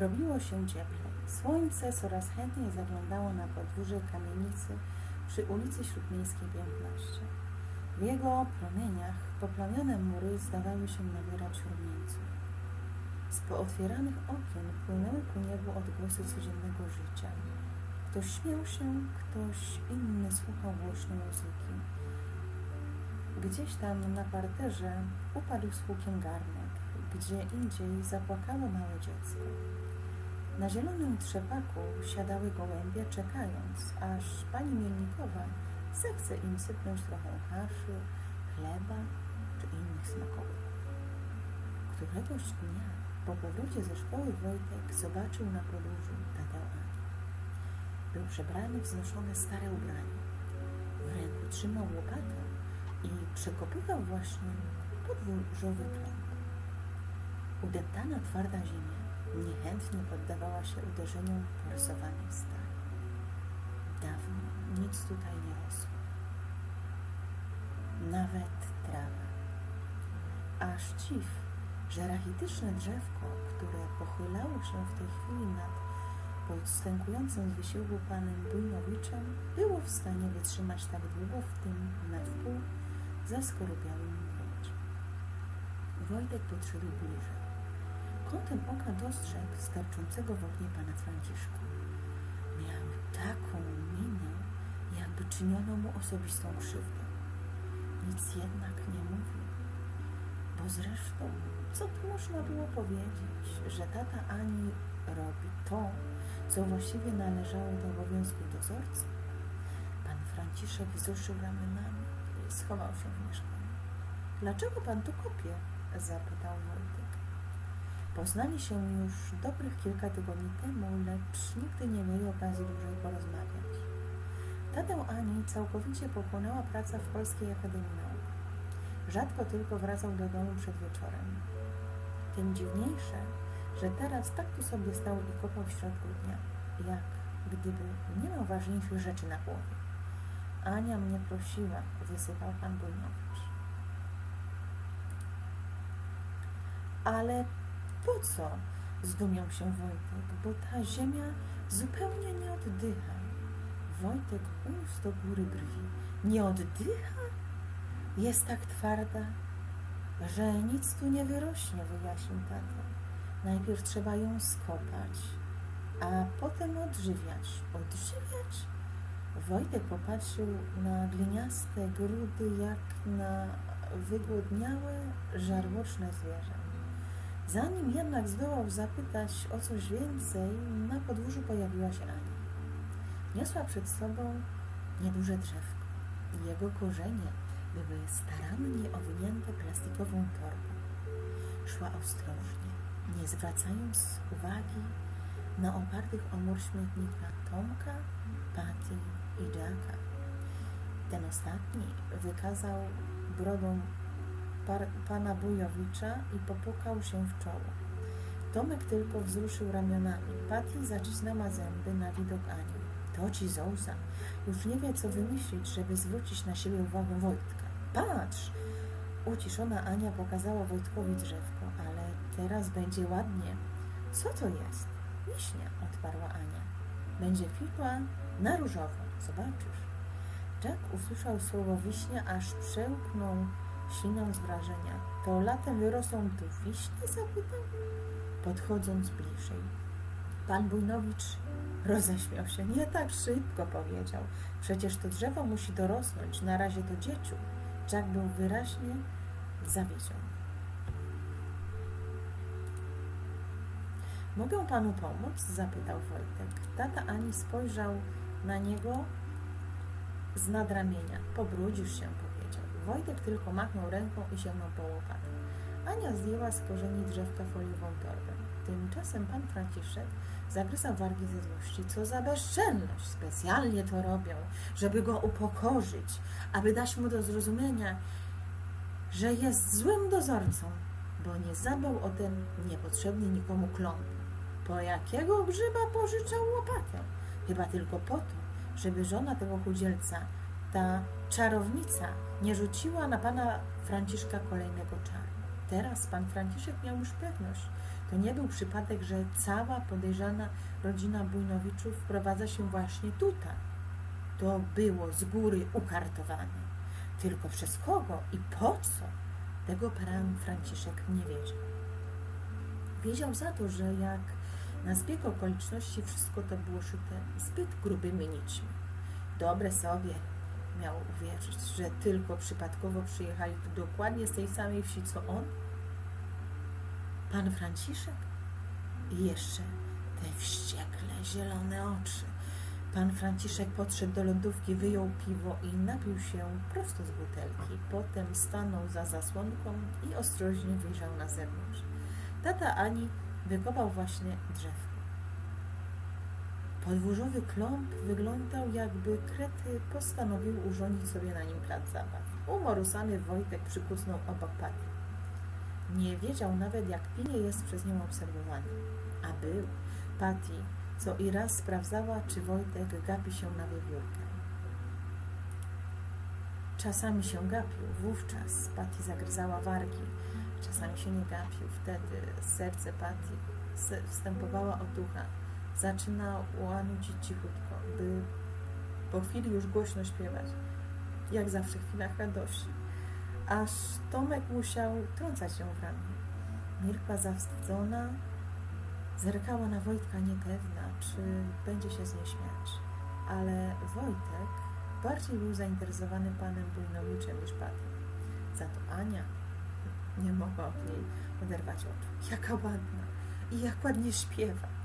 Robiło się cieplej. Słońce coraz chętniej zaglądało na podwórze kamienicy przy ulicy Śródmiejskiej 15. W jego promieniach poplamione mury zdawały się nabierać rumieńców. Z pootwieranych okien płynęły ku niebu odgłosy codziennego życia. Ktoś śmiał się, ktoś inny słuchał głośno muzyki. Gdzieś tam na parterze upadł z hukiem garnek, gdzie indziej zapłakało małe dziecko. Na zielonym trzepaku siadały gołębie, czekając, aż pani Mielnikowa zechce im sypnąć trochę kaszy, chleba czy innych smakołyków. Któregoś dnia po powrocie ze szkoły Wojtek zobaczył na tatę Anię. Był przebrany w znoszone stare ubranie. W ręku trzymał łopatę i przekopywał właśnie podwórzowy kląb. Udeptana twarda ziemia niechętnie poddawała się uderzeniom porysowanej stali. Dawno nic tutaj nie rosło. Nawet trawa. Aż dziw, że rachityczne drzewko, które pochylało się w tej chwili nad podstępującym z wysiłku panem Bujnowiczem, było w stanie wytrzymać tak długo w tym na wpół zaskorupiałym. Wojtek podszedł bliżej. Kątem oka dostrzegł skarczącego w oknie pana Franciszka. Miał taką minę, jakby czyniono mu osobistą krzywdę. Nic jednak nie mówił, bo zresztą, co tu można było powiedzieć, że tata Ani robi to, co właściwie należało do obowiązków dozorcy? Pan Franciszek wzruszył ramionami i schował się w mieszkaniu. Dlaczego pan tu kopie? zapytał Wojtek. Poznali się już dobrych kilka tygodni temu, lecz nigdy nie mieli okazji dłużej porozmawiać. Tatę Ani całkowicie pochłonęła praca w Polskiej Akademii Nauk. Rzadko tylko wracał do domu przed wieczorem. Tym dziwniejsze, że teraz tak tu sobie stał i kopał w środku dnia, jak gdyby nie miał ważniejszych rzeczy na głowie. Ania mnie prosiła, wysypał pan Bujnowicz. Ale po co? Zdumiał się Wojtek, bo ta ziemia zupełnie nie oddycha. Wojtek uniósł do góry brwi. Nie oddycha? Jest tak twarda, że nic tu nie wyrośnie, wyjaśnił tata. Najpierw trzeba ją skopać, a potem odżywiać. Odżywiać? Wojtek popatrzył na gliniaste grudy jak na wygłodniałe, żarłoczne zwierzę. Zanim jednak zdołał zapytać o coś więcej, na podwórzu pojawiła się Ania. Niosła przed sobą nieduże drzewko i jego korzenie były starannie owinięte plastikową torbą. Szła ostrożnie, nie zwracając uwagi na opartych o mur śmietnika Tomka, Paty i Jacka. Ten ostatni wykazał brodą pana Bujowicza i popukał się w czoło. Tomek tylko wzruszył ramionami. Patty zacisnęła zęby na widok Ani. To ci Zouza. Już nie wie, co wymyślić, żeby zwrócić na siebie uwagę Wojtka. Patrz! Uciszona Ania pokazała Wojtkowi drzewko, ale teraz będzie ładnie. Co to jest? Wiśnia, odparła Ania. Będzie kwitła na różowo. Zobaczysz. Jack usłyszał słowo wiśnia, aż przełknął śliną z wrażenia. To latem wyrosą tu wiśnie? zapytał, podchodząc bliżej. Pan Bujnowicz roześmiał się. Nie tak szybko, powiedział. Przecież to drzewo musi dorosnąć. Na razie to dzieciu. Jack był wyraźnie zawiedziony. Mogę panu pomóc? zapytał Wojtek. Tata Ani spojrzał na niego z nadramienia. Pobrudzisz się. Wojtek tylko machnął ręką i sięgnął po łopatę. Ania zdjęła z korzeni drzewka foliową torbę. Tymczasem pan Franciszek zagryzał wargi ze złości. Co za bezczelność! Specjalnie to robią, żeby go upokorzyć, aby dać mu do zrozumienia, że jest złym dozorcą, bo nie zadbał o ten niepotrzebny nikomu kląb. Po jakiego grzyba pożyczał łopatę? Chyba tylko po to, żeby żona tego chudzielca, ta czarownica, nie rzuciła na pana Franciszka kolejnego czaru. Teraz pan Franciszek miał już pewność, To nie był przypadek, że cała podejrzana rodzina Bujnowiczów wprowadza się właśnie tutaj. To było z góry ukartowane. Tylko przez kogo i po co? Tego pan Franciszek nie wiedział. Wiedział za to, że jak na zbieg okoliczności wszystko to było szyte zbyt grubymi nićmi. Dobre sobie miał uwierzyć, że tylko przypadkowo przyjechali tu dokładnie z tej samej wsi co on? Pan Franciszek? I jeszcze te wściekle zielone oczy. Pan Franciszek podszedł do lodówki, wyjął piwo i napił się prosto z butelki. Potem stanął za zasłonką i ostrożnie wyjrzał na zewnątrz. Tata Ani wykopał właśnie drzewko. Podwórzowy klomp wyglądał jakby krety postanowił urządzić sobie na nim plac zabaw. Umorusany Wojtek przykusnął obok Paty. Nie wiedział nawet, jak pilnie jest przez nią obserwowany. A był. Patty co i raz sprawdzała, czy Wojtek gapi się na wiewiórkę. Czasami się gapił, wówczas Patty zagryzała wargi. Czasami się nie gapił, wtedy serce Patty se- wstępowała otucha. Zaczynała nucić cichutko, by po chwili już głośno śpiewać. Jak zawsze w chwilach radości. Aż Tomek musiał trącać ją w ramię. Mirka zawstydzona zerkała na Wojtka niepewna, czy będzie się z niej śmiać. Ale Wojtek bardziej był zainteresowany panem Bujnowiczem niż Patty. Za to Ania nie mogła od niej oderwać oczu. Jaka ładna i jak ładnie śpiewa.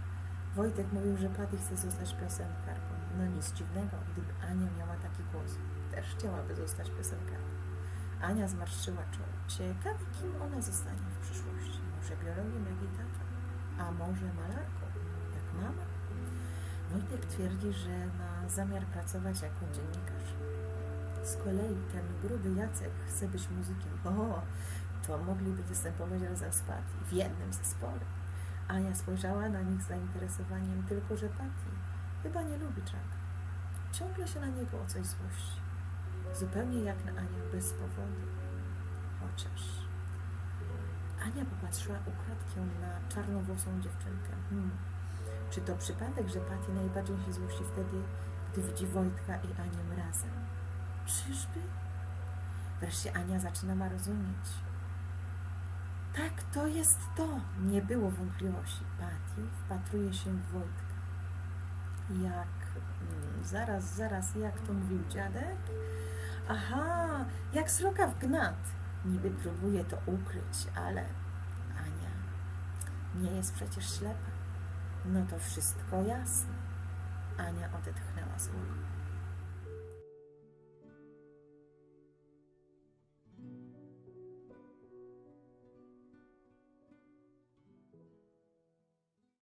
Wojtek mówił, że Patty chce zostać piosenkarką. No nic dziwnego, gdyby Ania miała taki głos. Też chciałaby zostać piosenkarką. Ania zmarszczyła czoło. Ciekawe, kim ona zostanie w przyszłości. Może biologiem jak i tata, a może malarką, jak mama? Wojtek twierdzi, że ma zamiar pracować jako dziennikarz. Z kolei ten gruby Jacek chce być muzykiem. O, to mogliby występować razem z Patty w jednym zespole. Ania spojrzała na nich z zainteresowaniem, tylko że Patty chyba nie lubi Jacka. Ciągle się na niego o coś złości. Zupełnie jak na Anię, bez powodu. Chociaż Ania popatrzyła ukradkiem na czarnowłosą dziewczynkę. Hmm. Czy to przypadek, że Patty najbardziej się złości wtedy, gdy widzi Wojtka i Anię razem? Czyżby? Wreszcie Ania zaczynała rozumieć. Tak, to jest to. Nie było wątpliwości. Patty wpatruje się w Wojtka. Jak, mm, zaraz, zaraz, jak to mówił dziadek? Aha, jak sroka w gnat. Niby próbuje to ukryć, ale Ania nie jest przecież ślepa. No to wszystko jasne. Ania odetchnęła z ulgą.